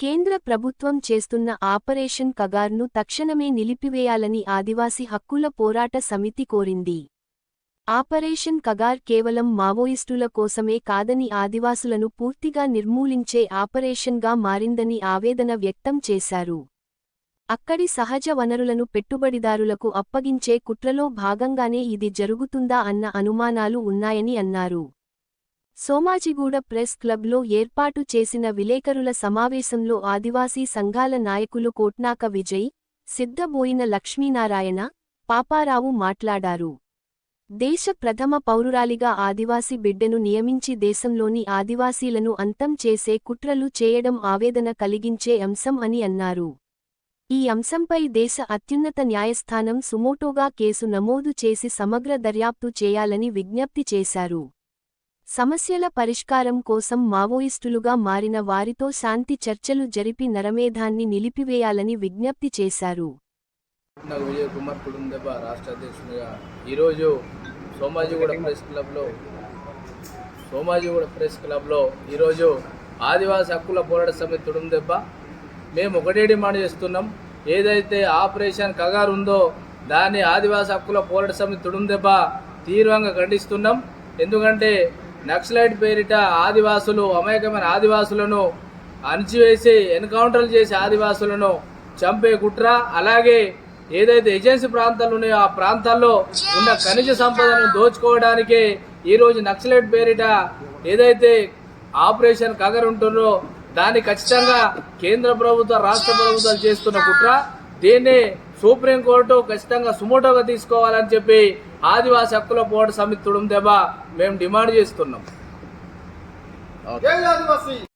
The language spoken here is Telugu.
కేంద్ర ప్రభుత్వం చేస్తున్న ఆపరేషన్ కగార్ను తక్షణమే నిలిపివేయాలని ఆదివాసీ హక్కుల పోరాట సమితి కోరింది. ఆపరేషన్ కగార్ కేవలం మావోయిస్టుల కోసమే కాదని ఆదివాసులను పూర్తిగా నిర్మూలించే ఆపరేషన్గా మారిందని ఆవేదన వ్యక్తం చేశారు. అక్కడి సహజ వనరులను పెట్టుబడిదారులకు అప్పగించే కుట్రలో భాగంగానే ఇది జరుగుతుందా అన్న అనుమానాలు ఉన్నాయని అన్నారు. సోమాజిగూడ ప్రెస్ క్లబ్లో ఏర్పాటు చేసిన విలేకరుల సమావేశంలో ఆదివాసీ సంఘాల నాయకులు కోట్నాక విజయ్ సిద్ధబోయిన లక్ష్మీనారాయణ పాపారావు మాట్లాడారు. దేశ ప్రథమ పౌరురాలిగా ఆదివాసీ బిడ్డను నియమించి దేశంలోని ఆదివాసీలను అంతం చేసే కుట్రలు చేయడం ఆవేదన కలిగించే అంశం అని అన్నారు. ఈ అంశంపై దేశ అత్యున్నత న్యాయస్థానం సుమోటోగా కేసు నమోదు చేసి సమగ్ర దర్యాప్తు చేయాలని విజ్ఞప్తి చేశారు. సమస్యల పరిష్కారం కోసం మావోయిస్టులుగా మారిన వారితో శాంతి చర్చలు జరిపి నరమేధాన్ని నిలిపివేయాలని విజ్ఞప్తి చేశారు. విజయ్ కుమార్ కుటుంబ రాష్ట్ర అధ్యక్షునిగా ఈరోజు సోమాజిగూడ ప్రెస్ క్లబ్లో సోమాజిగూడ ప్రెస్ క్లబ్లో ఈరోజు ఆదివాసీ హక్కుల పోరాట సమితి తుడుందెబ్బ మేము ఒకటే డిమాండ్ చేస్తున్నాం ఏదైతే ఆపరేషన్ కగారు ఉందో దాన్ని ఆదివాసీ హక్కుల పోరాట సమితి తుడుందెబ్బ తీవ్రంగా ఖండిస్తున్నాం. ఎందుకంటే నక్సలైట్ పేరిట ఆదివాసులు అమాయకమైన ఆదివాసులను అణిచివేసి ఎన్కౌంటర్లు చేసి ఆదివాసులను చంపే కుట్ర అలాగే ఏదైతే ఏజెన్సీ ప్రాంతాలు ఉన్నాయో ఆ ప్రాంతాల్లో ఉన్న ఖనిజ సంపదను దోచుకోవడానికే ఈరోజు నక్సలైట్ పేరిట ఏదైతే ఆపరేషన్ కగర్ ఉంటుందో దాన్ని ఖచ్చితంగా కేంద్ర ప్రభుత్వ రాష్ట్ర ప్రభుత్వాలు చేస్తున్న కుట్ర. దీన్ని సుప్రీంకోర్టు ఖచ్చితంగా సుమోటోగా తీసుకోవాలని చెప్పి ఆదివాసీ హక్కుల పోరాట సమితి తుడుం దెబ్బ మేము డిమాండ్ చేస్తున్నాం.